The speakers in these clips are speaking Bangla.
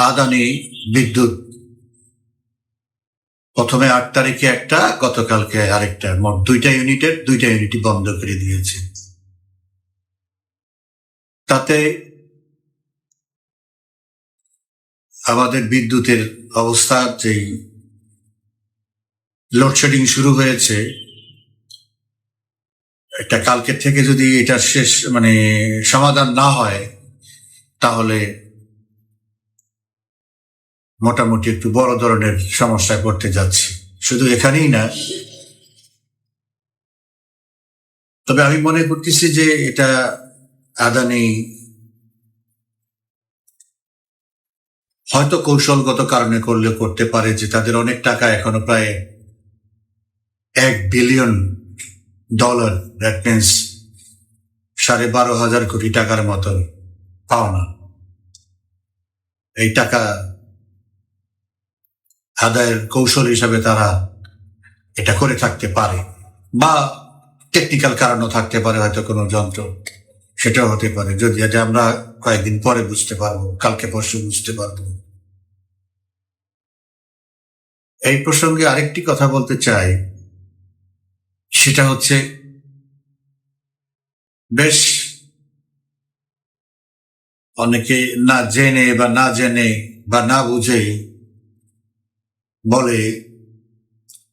আদানি বিদ্যুৎ। প্রথমে আট তারিখে একটা, গতকালকে আরেকটা। মোট দুইটা ইউনিটের দুইটা ইউনিটই বন্ধ করে দিয়েছে। তাতে আমাদের বিদ্যুতের অবস্থা, যেই লোডশেডিং শুরু হয়েছে, এটা কালকের থেকে যদি এটা শেষ মানে সমাধান না হয়, তাহলে মোটামুটি একটু বড় ধরনের সমস্যায় পড়তে যাচ্ছি। শুধু এখানেই না, তবে আমি মনে করতেছি যে এটা আদানি হয়তো কৌশলগত কারণে করলে করতে পারে যে তাদের অনেক টাকা এখনও প্রায় এক বিলিয়ন ডলার দ্যাট মিনস সাড়ে বারো হাজার কোটি টাকার মতো পাওনা। এই টাকা আদায়ের কৌশল হিসাবে তারা এটা করে থাকতে পারে। বা টেকনিক্যাল কারণও থাকতে পারে, হয়তো কোনো যন্ত্র। সেটাও হতে পারে। যদি এটা আমরা কয়েকদিন পরে বুঝতে পারব, কালকে পরশু বুঝতে পারব। এই প্রসঙ্গে আরেকটি কথা বলতে চাই। সেটা হচ্ছে, বেশ অনেকে না জেনে বা না জেনে বা না বুঝে বলে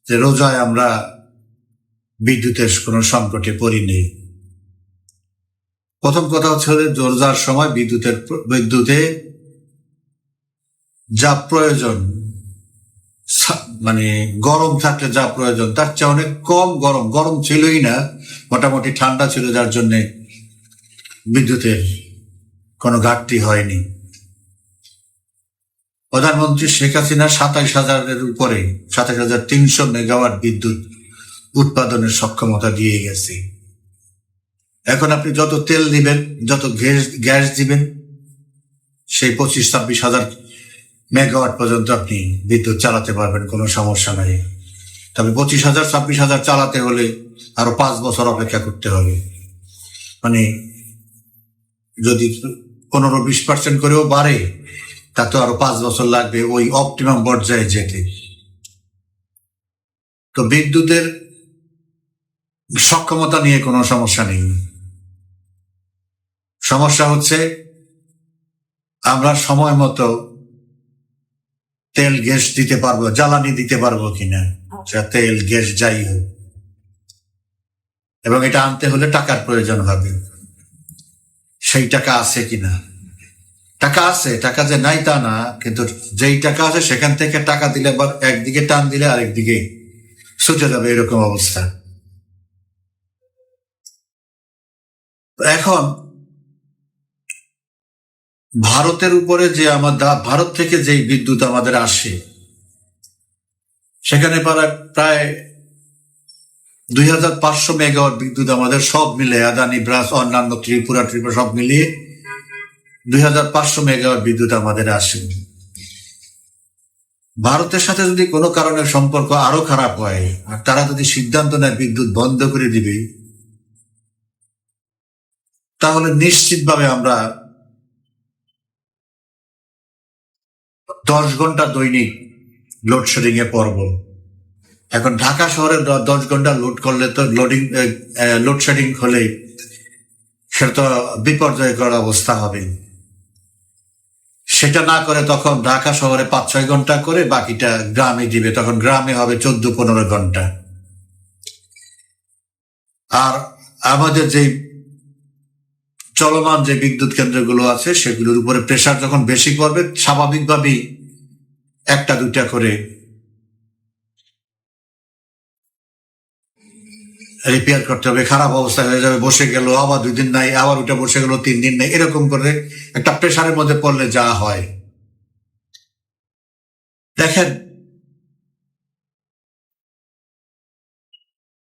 যে রোজায় আমরা বিদ্যুতের কোনো সংকটে পড়িনি। প্রথম কথা হচ্ছে রোজার সময় বিদ্যুতের বিদ্যুতে যা প্রয়োজন মানে গরম থাকলে যা প্রয়োজন, তার চেয়ে অনেক কম গরম গরম ছিলই না, মোটামুটি ঠান্ডা ছিল, যার জন্যে বিদ্যুতের কোনো ঘাটতি হয়নি। প্রধানমন্ত্রী শেখ হাসিনা সাতাইশ হাজারের উপরে, সাতাইশ হাজার তিনশো মেগাওয়াট বিদ্যুৎ উৎপাদনের সক্ষমতা দিয়ে গেছে। এখন আপনি যত তেল দিবেন যত গ্যাস গ্যাস দিবেন, সেই পঁচিশ, ছাব্বিশ হাজার মেগাওয়াট পর্যন্ত আপনি বিদ্যুৎ চালাতে পারবেন, কোনো সমস্যা নাই। তবে পঁচিশ হাজার, ছাব্বিশ হাজার চালাতে হলে আরও পাঁচ বছর অপেক্ষা করতে হবে। মানে যদি পনেরো, বিশ পার্সেন্ট করেও বাড়ে তা তো আরও পাঁচ বছর লাগবে ওই অপটিমাম পর্যায়ে যেতে। তো বিদ্যুতের সক্ষমতা নিয়ে কোনো সমস্যা নেই। সমস্যা হচ্ছে আমরা সময় মতো তেল, গ্যাস দিতে পারব, জ্বালানি দিতে পারব কিনা। সে তেল, গ্যাস যাই হোক। এবং এটা আনতে হলে টাকার প্রয়োজন হবে। সেই টাকা আছে কিনা? টাকা আছে, টাকা যে নাই তা না, কিন্তু যেই টাকা আছে সেখান থেকে টাকা দিলে আবার একদিকে টান দিলে আরেক দিকে ছুটে যাবে এরকম অবস্থা। এখন ভারতের উপরে যে আমাদের ভারত থেকে যেই বিদ্যুৎ আমাদের আসে, সেখানে প্রায় দুই হাজার পাঁচশো মেগাওয়াট বিদ্যুৎ আমাদের সব মিলে, আদানি, ব্রাস, অন্যান্য ত্রিপুরা ত্রিপুরা সব মিলিয়ে দুই হাজার পাঁচশো মেগাওয়াট বিদ্যুৎ আমাদের আসে। ভারতের সাথে যদি কোনো কারণে সম্পর্ক আরও খারাপ হয়, আর তারা যদি সিদ্ধান্ত নেয় বিদ্যুৎ বন্ধ করে দিবে, তাহলে নিশ্চিতভাবে আমরা দশ ঘণ্টা দৈনিক লোডশেডিং এ পড়ব। এখন ঢাকা শহরে দশ ঘণ্টা লোড করলে তো লোডিং লোডশেডিং হলে সেটা তো বিপর্যয়কর অবস্থা হবে। সেটা না করে তখন ঢাকা শহরে পাঁচ, ছয় ঘণ্টা করে বাকিটা গ্রামে দিবে। তখন গ্রামে হবে চোদ্দ, পনেরো ঘণ্টা। আর আমাদের যে চলমান যে বিদ্যুৎ কেন্দ্রগুলো আছে, সেগুলোর উপরে প্রেশার যখন বেশি পড়বে, স্বাভাবিকভাবেই একটা, দুইটা করে রিপেয়ার করতে হবে, খারাপ অবস্থা হয়ে যাবে, বসে গেল, আবার দুই দিন নাই, আবার ওটা বসে গেল, তিন দিন নাই, এরকম করে একটা প্রেশারের মধ্যে পড়লে যা হয়। দেখেন,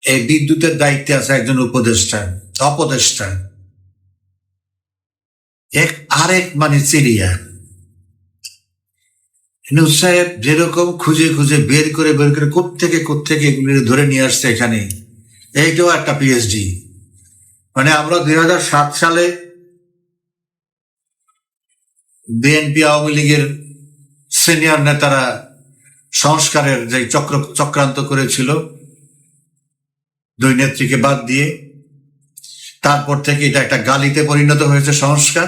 এই বিদ্যুতের দায়িত্বে আছে একজন উপদেষ্টা, অপদেষ্টা। এক, আরেক মানে চিড়িয়া সাহেব যেরকম খুঁজে খুঁজে বের করে বের করে কোত্থেকে কোত্থেকে এগুলি ধরে নিয়ে আসছে এখানে। এইটাও একটা পিএইচডি মানে আমরা দুই সাত সালে বিএনপি আওয়ামী লীগের সিনিয়র নেতারা সংস্কারের যে চক্র, চক্রান্ত করেছিল, দুই নেত্রীকে বাদ দিয়ে, তারপর থেকে এটা একটা গালিতে পরিণত হয়েছে সংস্কার।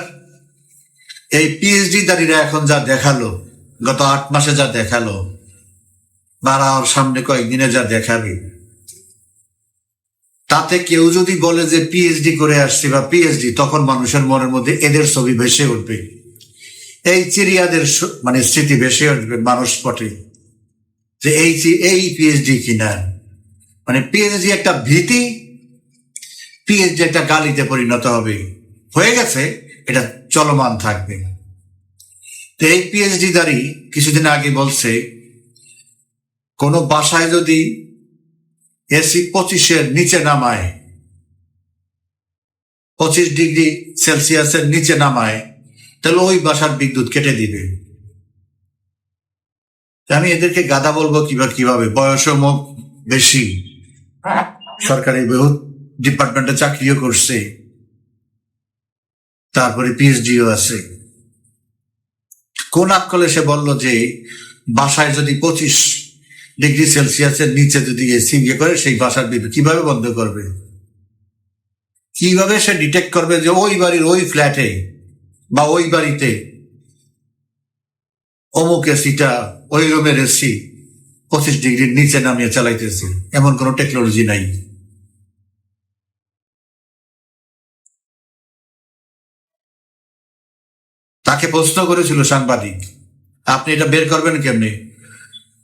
এই পিএইচডি দাঁড়িয়ে এখন যা দেখাল, গত আট মাসে যা দেখাল ওর সামনে কয়েকদিনে যা দেখাবে তাতে কেউ যদি বলে যে পিএইচডি করে আসছি বা পিএইচডি তখন মানুষের মনের মধ্যে এদের ছবি ভেসে উঠবে। এই চিরিয়াদের মানে স্মৃতি ভেসে উঠবে মানুষ পটে। যে এই এই পিএইচডি কিনা। মানে পিএইচডি একটা ভীতি পিএইচডি একটা গালিতে পরিণত হবে। হয়ে গেছে, এটা চলমান থাকবে। তো এই পিএইচডি দাঁড়ি কিছুদিন আগে বলছে, কোন বাসায় যদি এসি পঁচিশের নিচে নামায়। পঁচিশ ডিগ্রি সেলসিয়াসের নিচে নামায়, তাহলে ওই বাসার বিদ্যুৎ কেটে দিবে। আমি এদেরকে গাদা বলব কিবা কীভাবে? বয়সও মুখ বেশি। সরকারি বহুত ডিপার্টমেন্টে চাকরিও করছে। তারপরে পিএইচডিও আছে। কোন আকলে সে বলল যে, বাসায় যদি পঁচিশ ডিগ্রি সেলসিয়াসের নিচে যদি এসি ইয়ে করে, সেই বাসার বিদ্যুৎ কীভাবে বন্ধ করবে? কীভাবে সে ডিটেক্ট করবে যে ওই বাড়ির ওই ফ্ল্যাটে বা ওই বাড়িতে অমুক এসিটা ওই রুমের এসি পঁচিশ ডিগ্রির নিচে নামিয়ে চালাইতেছে? এমন কোনো টেকনোলজি নাই। তাকে প্রশ্ন করেছিল সাংবাদিক, আপনি এটা বের করবেন কেমনি?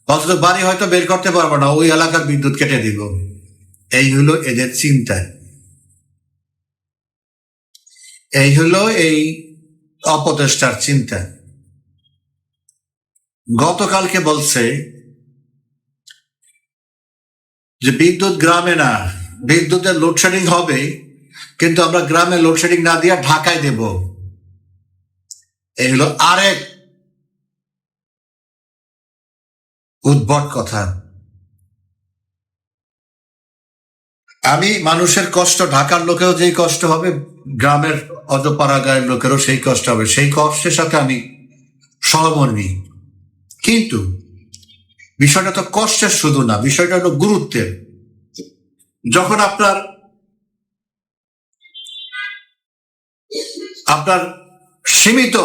অথচ বাড়ি হয়তো বের করতে পারব না, ওই এলাকার বিদ্যুৎ কেটে দিব। এই হলো এদের চিন্তা। এই হলো এই অপদেষ্টার চিন্তা। গতকালকে বলছে যে বিদ্যুৎ গ্রামে না, বিদ্যুতের লোডশেডিং হবে, কিন্তু আমরা গ্রামে লোডশেডিং না দিয়ে ঢাকায় দেব। এই হলো আরেক উদ্ভট কথা। আমি মানুষের কষ্ট, ঢাকার লোকেও যেই কষ্ট হবে, গ্রামের অজপাড়া গায়ের লোকেরও সেই কষ্ট হবে। সেই কষ্টের সাথে আমি সহমর্মী। কিন্তু বিষয়টা তো কষ্টের শুধু না, বিষয়টা হলো গুরুত্বের। যখন আপনার আপনার সীমিত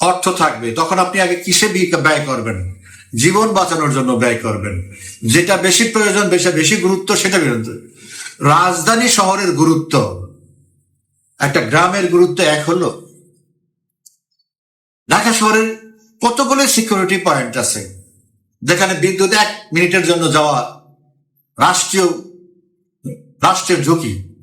অর্থ থাকবে, তখন আপনি আগে কিসে ব্যয় করবেন? জীবন বাঁচানোর জন্য ব্যয় করবেন। যেটা বেশি প্রয়োজন, বেশি বেশি গুরুত্ব, সেটা বিরুদ্ধে রাজধানী শহরের গুরুত্ব। একটা গ্রামের গুরুত্ব এক হলো, ঢাকা শহরের কতগুলো সিকিউরিটি পয়েন্ট আছে? যেখানে বিদ্যুৎ এক মিনিটের জন্য যাওয়া রাষ্ট্রীয় রাষ্ট্রের ঝুঁকি।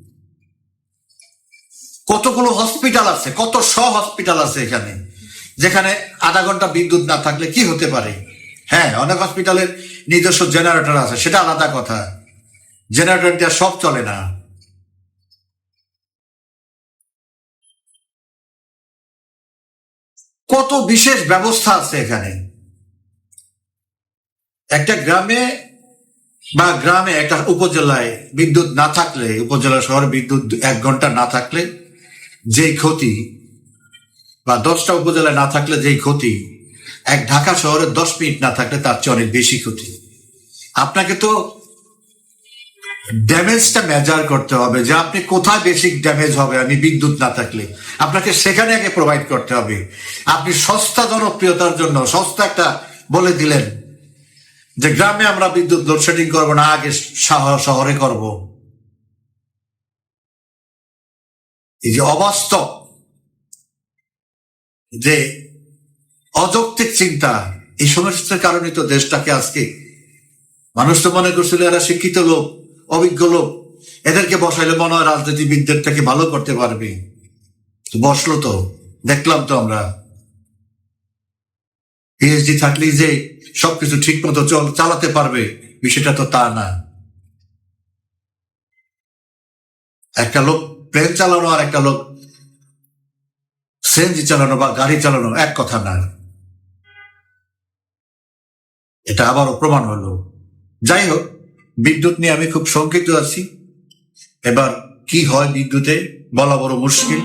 কতগুলো হসপিটাল আছে? কত শ হসপিটাল আছে এখানে? যেখানে আধা ঘণ্টা বিদ্যুৎ না থাকলে কি হতে পারে? হ্যাঁ অনেক হসপিটালের নিজস্ব জেনারেটর আছে, সেটা আলাদা কথা। জেনারেটর দিয়ে সব চলে না। কত বিশেষ ব্যবস্থা আছে এখানে। একটা গ্রামে বা গ্রামে একটা উপজেলায় বিদ্যুৎ না থাকলে, উপজেলা শহরে বিদ্যুৎ এক ঘণ্টা না থাকলে যেই ক্ষতি, বা দশটা উপজেলায় না থাকলে যেই ক্ষতি এক ঢাকা শহরে দশ মিনিট না থাকলে তার চেয়ে অনেক বেশি ক্ষতি। আপনাকে তো ড্যামেজটা মেজার করতে হবে যে আপনি কোথায় বেশি ড্যামেজ হবে আমি বিদ্যুৎ না থাকলে। আপনাকে সেখানে আগে প্রোভাইড করতে হবে। আপনি সস্তা জনপ্রিয়তার জন্য, সস্তা একটা বলে দিলেন যে গ্রামে আমরা বিদ্যুৎ লোডশেডিং করব না, আগে শহর- করব। এই যে অবাস্তব যে অযৌক্তিক চিন্তা এই সমস্ত কারণে তো দেশটাকে আজকে মানুষ তো মনে করছিল এরা শিক্ষিত লোক, অভিজ্ঞ লোক। এদেরকে বসাইলে মনে হয় রাজনীতিবিদদের থেকে ভালো করতে পারবে। বসল তো, দেখলাম তো আমরা। পিএইচডি থাকলেই যে সবকিছু ঠিক মতো চল চালাতে পারবে, বিষয়টা তো তা না। একটা লোক প্লেন চালানো আর একটা লোক সিএনজি চালানো বা গাড়ি চালানো এক কথা না। এটা আবারও প্রমাণ হলো। যাই হোক বিদ্যুৎ নিয়ে আমি খুব শঙ্কিত আছি। এবার কি হয় বিদ্যুতে বলা বড় মুশকিল।